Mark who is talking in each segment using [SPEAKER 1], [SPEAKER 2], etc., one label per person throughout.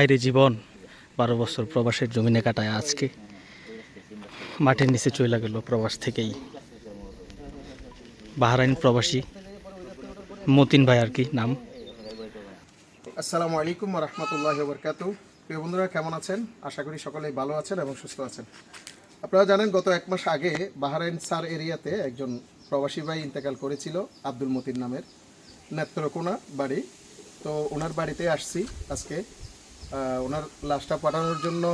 [SPEAKER 1] হাইরে জীবন, বারো বছর প্রবাসের জমিনে কাটায় আজকে। মাটির নিচে চলে গেল প্রবাস থেকেই। বাহারাইন প্রবাসী, মতিন ভাই আর কি, নাম?
[SPEAKER 2] আসসালামু আলাইকুম রহমতুল্লাহ বরকাতু প্রিয় বন্ধুরা, কেমন আছেন? আশা করি সকলেই ভালো আছেন এবং সুস্থ আছেন। আপনারা জানেন, গত এক মাস আগে বাহারাইন সার এরিয়াতে একজন প্রবাসী ভাই ইন্তেকাল করেছিল, আব্দুল মতিন নামের নেত্রকোনা বাড়ি। তো ওনার বাড়িতে আসছি আজকে। ওনার লাশটা পাঠানোর জন্য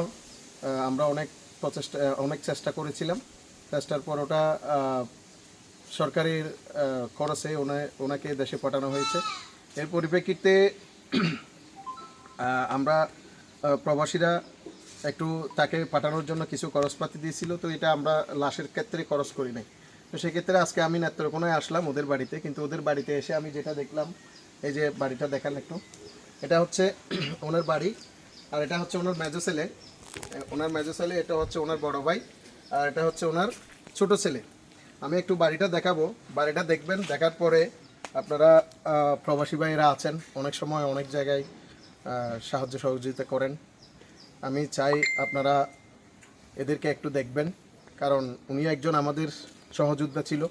[SPEAKER 2] আমরা অনেক প্রচেষ্টা অনেক চেষ্টা করেছিলাম। চেষ্টার পর ওটা সরকারের খরচে ওনাকে দেশে পাঠানো হয়েছে। এর পরিপ্রেক্ষিতে আমরা প্রবাসীরা একটু তাকে পাঠানোর জন্য কিছু খরচপাতি দিয়েছিল, তো এটা আমরা লাশের ক্ষেত্রে খরচ করি নাই। তো সেক্ষেত্রে আজকে আমি নেত্রকোনায় আসলাম ওদের বাড়িতে, কিন্তু ওদের বাড়িতে এসে আমি যেটা দেখলাম, এই যে বাড়িটা দেখান একটু। এটা হচ্ছে ওনার বাড়ি, আর এটা হচ্ছে ওনার মেজো ছেলে। ওনার মেজো ছেলে, এটা হচ্ছে ওনার বড় ভাই, আর এটা হচ্ছে ওনার ছোট ছেলে। আমি একটু বাড়িটা দেখাবো। বাড়িটা দেখবেন, দেখার পরে আপনারা প্রবাসী ভাইয়েরা আছেন, অনেক সময় অনেক জায়গায় সাহায্য সহযোগিতা করেন। আমি চাই আপনারা এদেরকে একটু দেখবেন, কারণ উনি একজন আমাদের সহযোদ্ধা ছিল।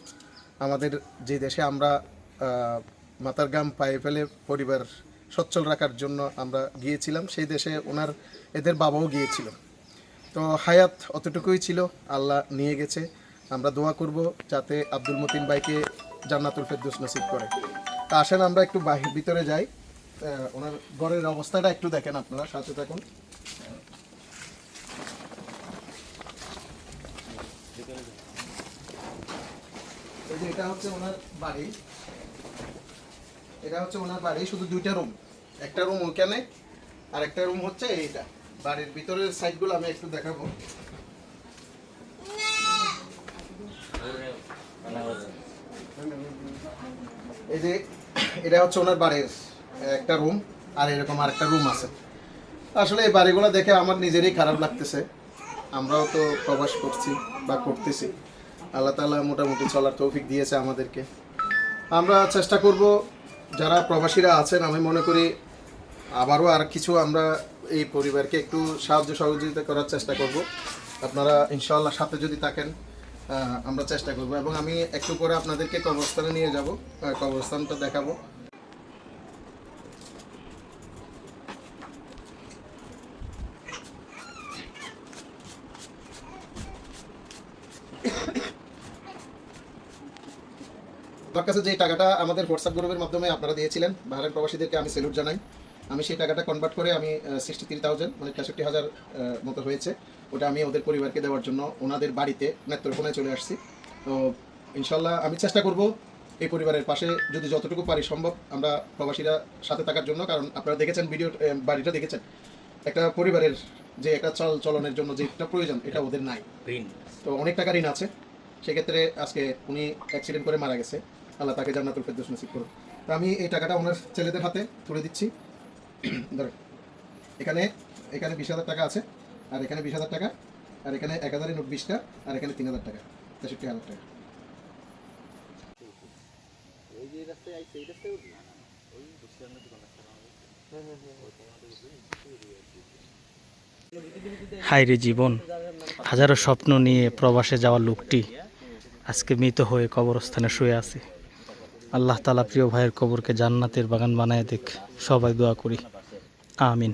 [SPEAKER 2] আমাদের যে দেশে আমরা মাতার গাম পায়ে ফেলে পরিবার সচ্ছল রাখার জন্য আমরা গিয়েছিলাম। সেই দেশে ওনার, এদের বাবাও গিয়েছিল। তো হায়াত অতটুকুই ছিল, আল্লাহ নিয়ে গেছে। আমরা দোয়া করব যাতে আব্দুল মতিন ভাইকে জান্নাতুল ফেরদৌস নসিব করে। তা আসেন আমরা একটু বাহি- ভিতরে যাই। ওনার ঘরের অবস্থাটা একটু দেখেন আপনারা, সাথে থাকুন। এটা হচ্ছে ওনার বাড়ি। এটা হচ্ছে ওনার বাড়ি, শুধু দুইটা রুম একটা রুম ওইখানে আর একটা রুম হচ্ছে এইটা। বাড়ির ভিতরের সাইডগুলো আমি একটু দেখাবো। এই যে, এটা হচ্ছে ওনার বাড়ির একটা রুম আর এরকম আরেকটা রুম আছে। আসলে এই বাড়িগুলো দেখে আমার নিজেরই খারাপ লাগতেছে। আমরাও তো প্রবাস করছি বা করতেছি। আল্লাহ তালা মোটামুটি চলার তৌফিক দিয়েছে আমাদেরকে। আমরা চেষ্টা করব যারা প্রবাসীরা আছেন, আমি মনে করি আবারও আর কিছু আমরা এই পরিবারকে একটু সাহায্য সহযোগিতা করার চেষ্টা করব। আপনারা ইনশাআল্লাহ সাথে যদি থাকেন আমরা চেষ্টা করব এবং আমি একটু পরে আপনাদেরকে কবরস্থানে নিয়ে যাব কবরস্থানটা দেখাবো। আমার কাছে যে টাকাটা আমাদের হোয়াটসঅ্যাপ গ্রুপের মাধ্যমে আপনারা দিয়েছিলেন বাহারের প্রবাসীদেরকে আমি সেলুট জানাই। আমি সেই টাকাটা কনভার্ট করে আমি সিক্সটি থ্রি থাউজেন্ড মানে তেষট্টি হাজার মতো হয়েছে। ওটা আমি ওদের পরিবারকে দেওয়ার জন্য ওনাদের বাড়িতে নেত্রকোনায় চলে আসছি। তো ইনশাল্লাহ আমি চেষ্টা করব এই পরিবারের পাশে যদি যতটুকু পারি সম্ভব আমরা প্রবাসীরা সাথে থাকার জন্য কারণ আপনারা দেখেছেন ভিডিও বাড়িটা দেখেছেন। একটা পরিবারের যে একটা চল চলনের জন্য যেটা প্রয়োজন এটা ওদের নাই। তো অনেক টাকা ঋণ আছে। সেক্ষেত্রে আজকে উনি অ্যাক্সিডেন্ট করে মারা গেছে। আল্লাহ তাকে জান্নাতুল ফেরদৌস নসিব করুন তো আমি এই টাকাটা ওনার ছেলেদের হাতে তুলে দিচ্ছি। ধরেন এখানে এখানে বিশ হাজার টাকা আছে, আর এখানে বিশ হাজার টাকা, আর এখানে এক হাজারের নোট বিশটা, আর এখানে তিন হাজার টাকা, তেষট্টি হাজার টাকা।
[SPEAKER 1] হাইরে জীবন, হাজারো স্বপ্ন নিয়ে প্রবাসে যাওয়া লোকটি আজকে মৃত হয়ে কবরস্থানে শুয়ে আছে। আল্লাহ তালা প্রিয় ভাইয়ের কবরকে জান্নাতের বাগান বানায় দেখ সবাই দোয়া করি। আমিন।